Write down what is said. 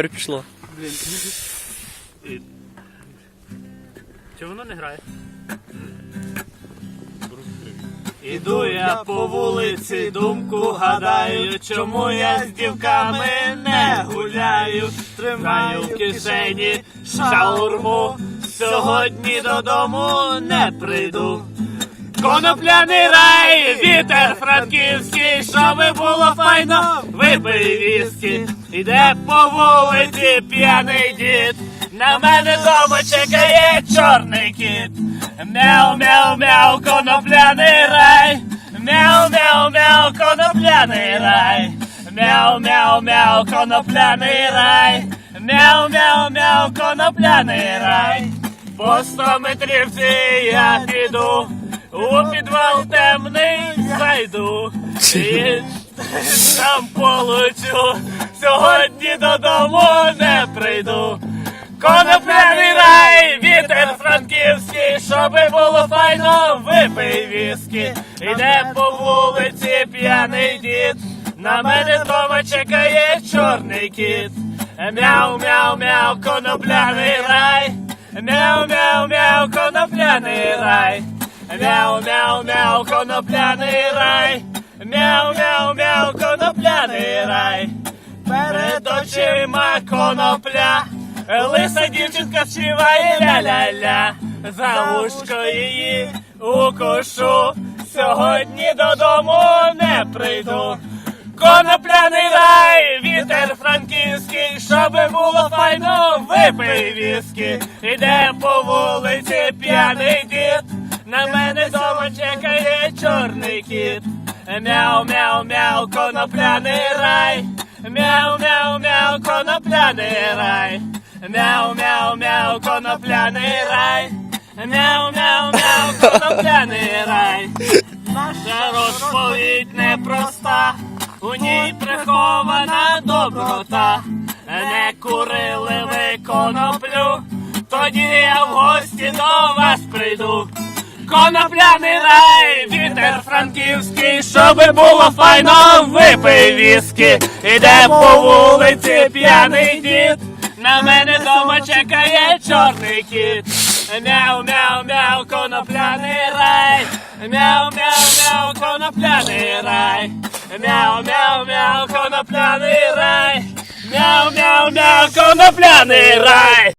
Тепер пішло. Чи воно не грає? Іду я по вулиці, думку гадаю, чому я з дівками не гуляю, тримаю в кишені шаурму, сьогодні додому не прийду. Конопляний рай, вітер франківський, щоби було файно, випий віскі. Іде по вулиці п'яний дід, на мене дома чекає чорний кіт. Мяу, мяу, мяу, конопляний рай. Мяу, мяу, мяу, конопляний рай. Мяу, мяу, мяу, конопляний рай. Мяу, мяу, мяу, конопляний рай. По сто метрівці я піду, у підвал темний зайду. І там получу, сьогодні додому не прийду. Конопляний рай, вітер франківський, щоби було файно, випий віскі. Іде по вулиці п'яний дід, на мене дома чекає чорний кіт. Мяу, мяу, мяу, конопляний рай. Мяу, мяу, мяу, конопляний рай. Мяу, мяу, мяу, конопляний рай. Мяу, мяу, мяу, конопляний рай. Перед очима конопля. Лиса дівчинка співає ля-ля-ля. За вушко її укушу. Сьогодні додому не прийду. Конопляний рай, вітер франківський, щоби було файно, випий віскі. Іде по вулиці п'яний дід, на мене дома чекає чорний кіт. Мяу, мяу, мяу, конопляний рай. Мяу, мяу, мяу, конопляний рай. Мяу, мяу, мяу, конопляний рай. Мяу, мяу, мяу, конопляний рай. Наша розповідь непроста, у ній прихована доброта. Не курили ви коноплю, тоді я в гості до вас прийду. Конопляний рай, вітер франківський, щоби було файно, випий віскі. Іде по вулиці п'яний дід, на мене дома чекає чорний кіт. Мяу, мяу, мяу, конопляний рай. Мяу, мяу, мяу, конопляний рай. Мяу, мяу, мяу, конопляний рай. Мяу, мяу, мяу, конопляний рай.